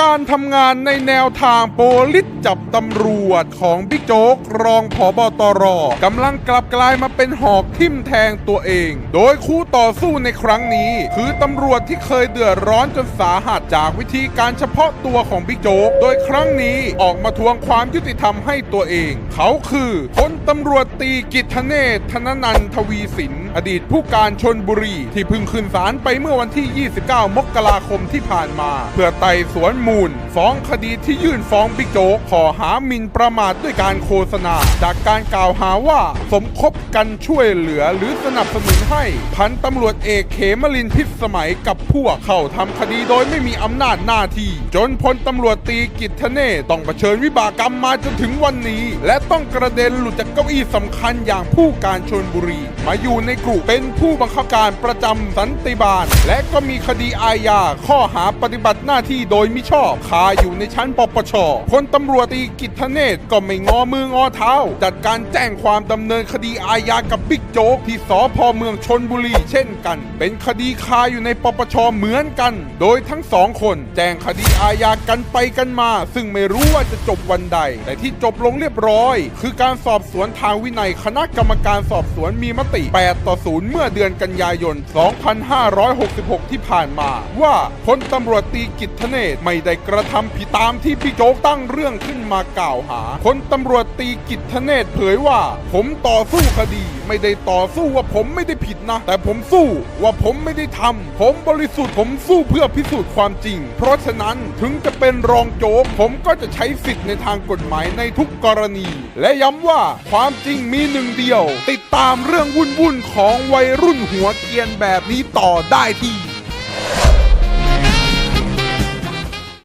การทำงานในแนวทางโปลิสจับตำรวจของบิ๊กโจ๊กรองผอบตรกำลังกลับกลายมาเป็นหอกทิ่มแทงตัวเอง โดยคู่ต่อสู้ในครั้งนี้ คือตำรวจที่เคยเดือดร้อนจนสาหัสจากวิธีการเฉพาะตัวของบิ๊กโจ๊กโดยครั้งนี้ออกมาทวงความยุติธรรมให้ตัวเอง เขาคือพลตำรวจตีกิตเนศธนนันทวีสินอดีตผู้การชนบุรีที่เพิ่งขึ้นศาลไปเมื่อวันที่ 29 มกราคมที่ผ่านมา เพื่อไต่สวนมูล ฟ้องคดีที่ยื่นฟ้องบิ๊กโจ๊กขอหาหมิ่นประมาทด้วยการโฆษณา จากการกล่าวหาว่าสมคบกันช่วยเหลือหรือสนับสนุนให้พันตำรวจเอกเขมรินทร์พิษสมัยกับพวกเข้าทำคดีโดยไม่มีอำนาจหน้าที่ จนพลตำรวจตีกิตเนศต้องเผชิญวิบากกรรมมาจนถึงวันนี้ และต้องกระเด็นหลุดจากเก้าอี้สำคัญอย่างผู้การชนบุรี มาอยู่ในกลุ่มเป็นผู้บังคับการประจำสันติบาล และก็มีคดีอาญาข้อหาปฏิบัติหน้าที่โดยมิชอบคาอยู่ในชั้นปปชพลตำรวจตีกิตเนศก็ไม่งอมืองอเท้า จัดการแจ้งความดำเนินคดีอาญากับบิ๊กโจ๊กที่สพเมืองชนบุรีเช่นกัน เป็นคดีคาอยู่ในปปชเหมือนกัน โดยทั้งสองคนแจ้งคดีอาญากันไปกันมา ซึ่งไม่รู้ว่าจะจบวันใด แต่ที่จบลงเรียบร้อย คือการสอบสวนทางวินัยคณะกรรมการสอบสวนมีมติ 8 ต่อ 0 เมื่อเดือนกันยายน 2566 ที่ผ่านมา ว่าพลตำรวจตีกิตเนศไม่ได้กระทำผิดตามที่พี่โจ๊กตั้งเรื่องขึ้นมากล่าวหาพลตำรวจตีกิตเนศเผยว่า ผมต่อสู้คดี ไม่ได้ต่อสู้ว่าผมไม่ได้ผิดนะ แต่ผมสู้ว่าผมไม่ได้ทำผมบริสุทธิ์ผมสู้เพื่อพิสูจน์ความจริง เพราะฉะนั้นถึงจะเป็นรองโจ๊กผมก็จะใช้สิทธิ์ในทางกฎหมายในทุกกรณี และย้ำว่าความจริงมีหนึ่งเดียว ติดตามเรื่องวุ่นๆของวัยรุ่นหัวเกียนแบบนี้ต่อได้ที่